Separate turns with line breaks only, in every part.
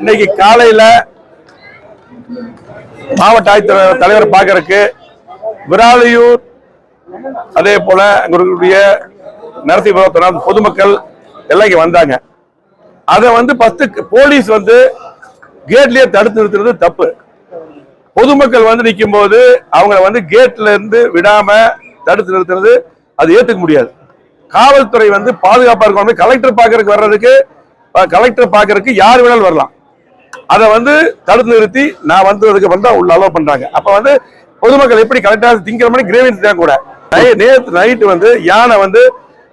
இன்னைக்கு காலையில மாவட்ட ஆட்சித்தலைவர் தலைவரை பார்க்கறக்கு விராலியூர் அதே போல அங்க இருக்கக்கூடிய பொதுமக்கள் எல்லாம் இங்க வந்தாங்க. அதை வந்து ஃபர்ஸ்ட் போலீஸ் வந்து கேட்லயே தடுத்து நிறுத்துறது தப்பு. பொதுமக்கள் வந்து நிற்கும் போது அவங்கள வந்து கேட்ல இருந்து விடாம தடுத்து நிறுத்துறது அது ஏத்துக்க முடியாது. காவல்துறை வந்து பாதுகாப்பா இருக்கணும். கலெக்டர் பார்க்கறதுக்கு வர்றதுக்கு கலெக்டர் பார்க்கறதுக்கு யார் வேணாலும் வரலாம். அதை வந்து தடுத்து நிறுத்தி நான் வந்ததுக்கு வந்து உள்ள அலோவ் பண்றாங்க. அப்ப வந்து பொதுமக்கள் எப்படி கரெக்டா திங்கிற மாதிரி கிரேவியன்ஸ் தான் கூட. நை- நைட்டு வந்து யானை வந்து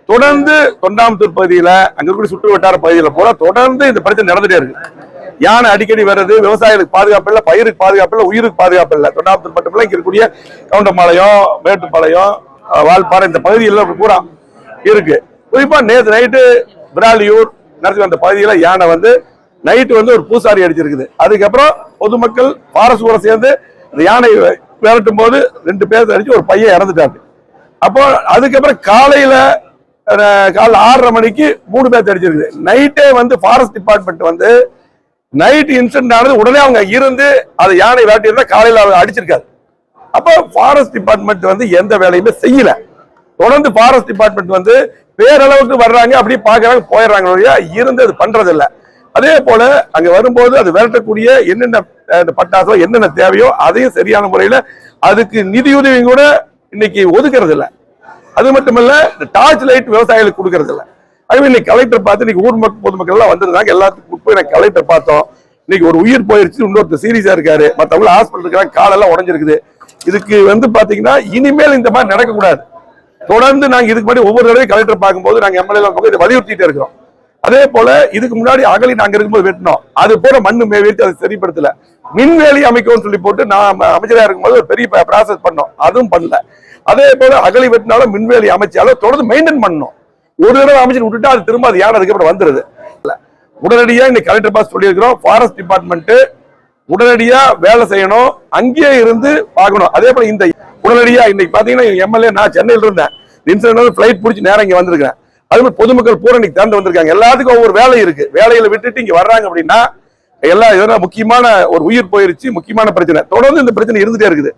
தொடர்ந்து தொண்டாமுத்தூர் பகுதியில அங்க இருக்கக்கூடிய சுற்று வட்டார பகுதியில போல தொடர்ந்து இந்த பிரச்சனை நடந்துட்டே இருக்கு. யானை அடிக்கடி வர்றது விவசாயிகளுக்கு பாதுகாப்பு இல்லை பயிருக்கு பாதுகாப்பு இல்லை உயிருக்கு பாதுகாப்பு இல்லை. தொண்டாமுத்தூர் மட்டும் இங்க இருக்கக்கூடிய கவுண்டம்பாளையம் மேட்டுப்பாளையம் வால்பாறை இந்த பகுதியில் பூரா இருக்கு. குறிப்பா நேற்று நைட்டு விராலியூர் நடத்தி அந்த பகுதியில யானை வந்து நைட்டு வந்து ஒரு பூசாரி அடிச்சிருக்குது. அதுக்கப்புறம் பொதுமக்கள் பாரசு கூட சேர்ந்து யானை விரட்டும் போது ரெண்டு பேர் அடிச்சு ஒரு பையன் இறந்துட்டாரு அப்போ அதுக்கப்புறம் காலையில காலைல ஆறரை மணிக்கு மூணு பேர் அடிச்சிருக்குது. நைட்டே வந்து ஃபாரஸ்ட் டிபார்ட்மெண்ட் வந்து நைட் இன்சிடென்ட் ஆனது உடனே அவங்க இருந்து அது யானை விரட்டி காலையில் அவங்க அடிச்சிருக்காது. அப்போ ஃபாரஸ்ட் டிபார்ட்மெண்ட் வந்து எந்த வேலையுமே செய்யல. தொடர்ந்து ஃபாரஸ்ட் டிபார்ட்மெண்ட் வந்து பேரளவுக்கு வர்றாங்க அப்படியே பார்க்குறாங்க போயிடுறாங்க ஒழிய இருந்து அதே போல அங்க வரும்போது அது விரட்டக்கூடிய என்னென்ன பட்டாசோ என்னென்ன தேவையோ அதையும் சரியான முறையில அதுக்கு நிதியுதவி கூட இன்னைக்கு ஒதுக்கிறது இல்ல அது மட்டுமல்ல இந்த டார்ச் லைட் விவசாயிகளுக்கு கொடுக்கறது இல்ல அதுவே இன்னைக்கு கலெக்டர் பார்த்து இன்னைக்கு ஊர் மக்கள் பொதுமக்கள் எல்லாம் வந்திருந்தாங்க. எல்லாத்துக்கும் போய் நான் கலெக்டர் பார்த்தோம். இன்னைக்கு ஒரு உயிர் போயிருச்சு. இன்னொருத்தர் சீரியஸா இருக்காரு. மற்றவங்க ஹாஸ்பிட்டல் இருக்கிறாங்க. காலெல்லாம் உடஞ்சிருக்குது. இதுக்கு வந்து பாத்தீங்கன்னா இனிமேல் இந்த மாதிரி நடக்கக்கூடாது. தொடர்ந்து நாங்க இதுக்கு முன்னாடி ஒவ்வொரு தடவையும் கலெக்டர் பார்க்கும்போது நாங்க எம்எல்ஏ இதை வலியுறுத்திட்டே இருக்கிறோம். அதே போல இதுக்கு முன்னாடி அகலி நாங்க இருக்கும்போது வெட்டினோம். அது போல மண்ணு மேவிட்டு அதை சரிப்படுத்தல. மின்வேலி அமைக்கும்னு சொல்லி போட்டு நான் அமைச்சராக இருக்கும்போது ஒரு பெரிய ப்ராசஸ் பண்ணோம். அதுவும் பண்ணல. அதே போல அகலி வெட்டினாலும் மின்வேலி அமைச்சாலும் தொடர்ந்து மெயின்டைன் பண்ணணும் ஒரு தடவை அமைச்சு விட்டுட்டா அது திரும்ப அது யானை அதுக்கப்புறம் வந்துருது? உடனடியாக உடனடியா இன்னைக்கு கலெக்டர் பாஸ் சொல்லியிருக்கிறோம். ஃபாரஸ்ட் டிபார்ட்மெண்ட் உடனடியா வேலை செய்யணும். அங்கேயே இருந்து பார்க்கணும். அதே போல இந்த உடனடியா இன்னைக்கு பாத்தீங்கன்னா எம்எல்ஏ நான் சென்னையில் இருந்தேன். இன்சிடென்ட் ஃப்ளைட் பிடிச்சி நேரம் இங்க வந்திருக்கிறேன். அது மாதிரி பொதுமக்கள் பூரணி இன்னைக்கு திறந்து வந்திருக்காங்க. எல்லாத்துக்கும் ஒவ்வொரு வேலை இருக்கு. வேலையில விட்டுட்டு இங்க வர்றாங்க அப்படின்னா எல்லா எதனா முக்கியமான ஒரு உயிர் போயிருச்சு முக்கியமான பிரச்சனை. தொடர்ந்து இந்த பிரச்சனை இருந்துட்டே இருக்குது.